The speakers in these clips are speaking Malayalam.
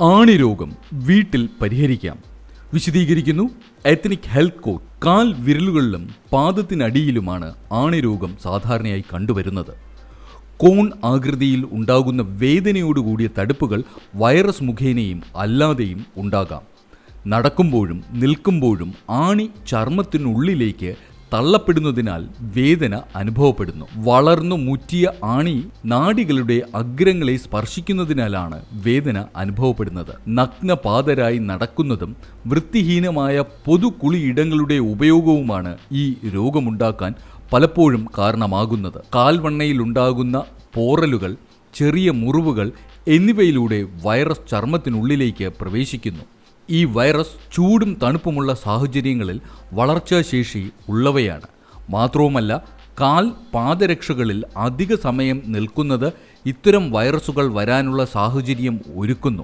ആണിരോഗം വീട്ടിൽ പരിഹരിക്കാം. വിശദീകരിക്കുന്നു എത്നിക് ഹെൽത്ത് കോഡ് കാൽ വിരലുകളിലും പാദത്തിനടിയിലുമാണ് ആണിരോഗം സാധാരണയായി കണ്ടുവരുന്നത്. കോൺ ആകൃതിയിൽ ഉണ്ടാകുന്ന വേദനയോടുകൂടിയ തടുപ്പുകൾ വൈറസ് മുഖേനയും അല്ലാതെയും ഉണ്ടാകാം. നടക്കുമ്പോഴും നിൽക്കുമ്പോഴും ആണി ചർമ്മത്തിനുള്ളിലേക്ക് തള്ളപ്പെടുന്നതിനാൽ വേദന അനുഭവപ്പെടുന്നു. വളർന്നു മുറ്റിയ ആണി നാടികളുടെ അഗ്രങ്ങളെ സ്പർശിക്കുന്നതിനാലാണ് വേദന അനുഭവപ്പെടുന്നത്. നഗ്നപാതരായി നടക്കുന്നതും വൃത്തിഹീനമായ പൊതു കുളിയിടങ്ങളുടെ ഉപയോഗവുമാണ് ഈ രോഗമുണ്ടാക്കാൻ പലപ്പോഴും കാരണമാകുന്നത്. കാൽവണ്ണയിലുണ്ടാകുന്ന പോറലുകൾ ചെറിയ മുറിവുകൾ എന്നിവയിലൂടെ വൈറസ് ചർമ്മത്തിനുള്ളിലേക്ക് പ്രവേശിക്കുന്നു. ഈ വൈറസ് ചൂടും തണുപ്പുമുള്ള സാഹചര്യങ്ങളിൽ വളർച്ചാശേഷി ഉള്ളവയാണ്. മാത്രവുമല്ല കാൽ പാദരക്ഷകളിൽ അധിക സമയം നിൽക്കുന്നത് ഇത്തരം വൈറസുകൾ വരാനുള്ള സാഹചര്യം ഒരുക്കുന്നു.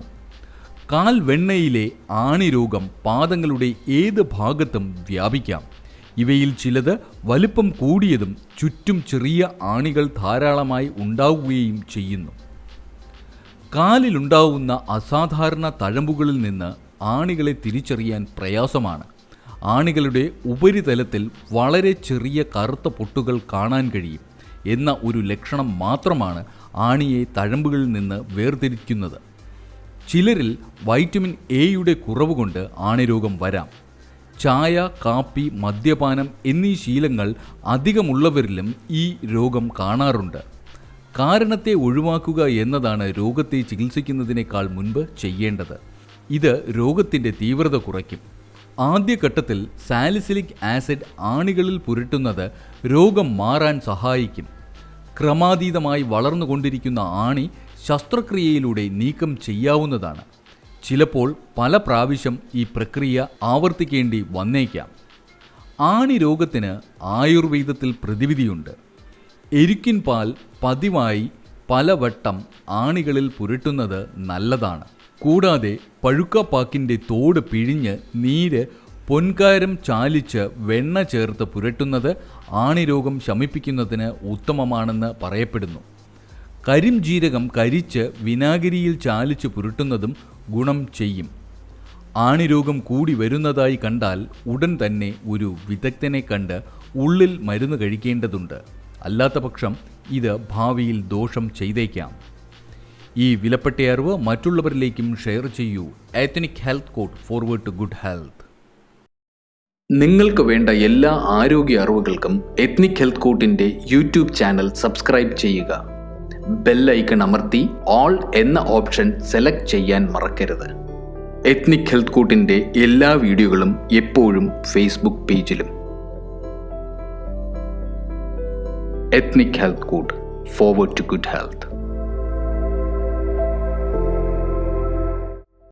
കാൽ വെണ്ണയിലെ ആണിരോഗം പാദങ്ങളുടെ ഏത് ഭാഗത്തും വ്യാപിക്കാം. ഇവയിൽ ചിലത് വലിപ്പം കൂടിയതും ചുറ്റും ചെറിയ ആണികൾ ധാരാളമായി ഉണ്ടാവുകയും ചെയ്യുന്നു. കാലിലുണ്ടാവുന്ന അസാധാരണ തഴമ്പുകളിൽ നിന്ന് ആണികളെ തിരിച്ചറിയാൻ പ്രയാസമാണ്. ആണികളുടെ ഉപരിതലത്തിൽ വളരെ ചെറിയ കറുത്ത പൊട്ടുകൾ കാണാൻ കഴിയും എന്ന ഒരു ലക്ഷണം മാത്രമാണ് ആണിയെ തഴമ്പുകളിൽ നിന്ന് വേർതിരിക്കുന്നത്. ചിലരിൽ വൈറ്റമിൻ എയുടെ കുറവ് കൊണ്ട് ആണിരോഗം വരാം. ചായ കാപ്പി മദ്യപാനം എന്നീ ശീലങ്ങൾ അധികമുള്ളവരിലും ഈ രോഗം കാണാറുണ്ട്. കാരണത്തെ ഒഴിവാക്കുക എന്നതാണ് രോഗത്തെ ചികിത്സിക്കുന്നതിനേക്കാൾ മുൻപ് ചെയ്യേണ്ടത്. ഇത് രോഗത്തിന്റെ തീവ്രത കുറയ്ക്കും. ആദ്യഘട്ടത്തിൽ സാലിസിലിക് ആസിഡ് ആണികളിൽ പുരട്ടുന്നത് രോഗം മാറാൻ സഹായിക്കും. ക്രമാതീതമായി വളർന്നുകൊണ്ടിരിക്കുന്ന ആണി ശസ്ത്രക്രിയയിലൂടെ നീക്കം ചെയ്യാവുന്നതാണ്. ചിലപ്പോൾ പല പ്രാവശ്യം ഈ പ്രക്രിയ ആവർത്തിക്കേണ്ടി വന്നേക്കാം. ആണി രോഗത്തിന് ആയുർവേദത്തിൽ പ്രതിവിധിയുണ്ട്. എരുക്കിൻ പാൽ പതിവായി പലവട്ടം ആണികളിൽ പുരട്ടുന്നത് നല്ലതാണ്. കൂടാതെ പഴുക്കപ്പാക്കിന്റെ തോട് പിഴിഞ്ഞ് നീര് പൊൻകാരം ചാലിച്ച് വെണ്ണ ചേർത്ത് പുരട്ടുന്നത് ആണിരോഗം ശമിപ്പിക്കുന്നതിന് ഉത്തമമാണെന്ന് പറയപ്പെടുന്നു. കരിംജീരകം കരിച്ച് വിനാഗിരിയിൽ ചാലിച്ച് പുരട്ടുന്നതും ഗുണം ചെയ്യും. ആണിരോഗം കൂടി വരുന്നതായി കണ്ടാൽ ഉടൻ തന്നെ ഒരു വിദഗ്ധനെ കണ്ട് ഉള്ളിൽ മരുന്ന് കഴിക്കേണ്ടതുണ്ട്. അല്ലാത്തപക്ഷം ഇത് ഭാവിയിൽ ദോഷം ചെയ്തേക്കാം. ഈ വിലപ്പെട്ട അറിവ് മറ്റുള്ളവരിലേക്കും ഷെയർ ചെയ്യൂ. Ethnic health code forward to good health നിങ്ങൾക്ക് വേണ്ട എല്ലാ ആരോഗ്യ അറിവുകൾക്കും എത്നിക് ഹെൽത്ത് കോട്ടിന്റെ യൂട്യൂബ് ചാനൽ സബ്സ്ക്രൈബ് ചെയ്യുക. ബെല്ലൈക്കൺ അമർത്തി ഓൾ എന്ന ഓപ്ഷൻ സെലക്ട് ചെയ്യാൻ മറക്കരുത്. എത്നിക് ഹെൽത്ത് കോട്ടിന്റെ എല്ലാ വീഡിയോകളും എപ്പോഴും ഫേസ്ബുക്ക് പേജിലും ethnic health code forward to good health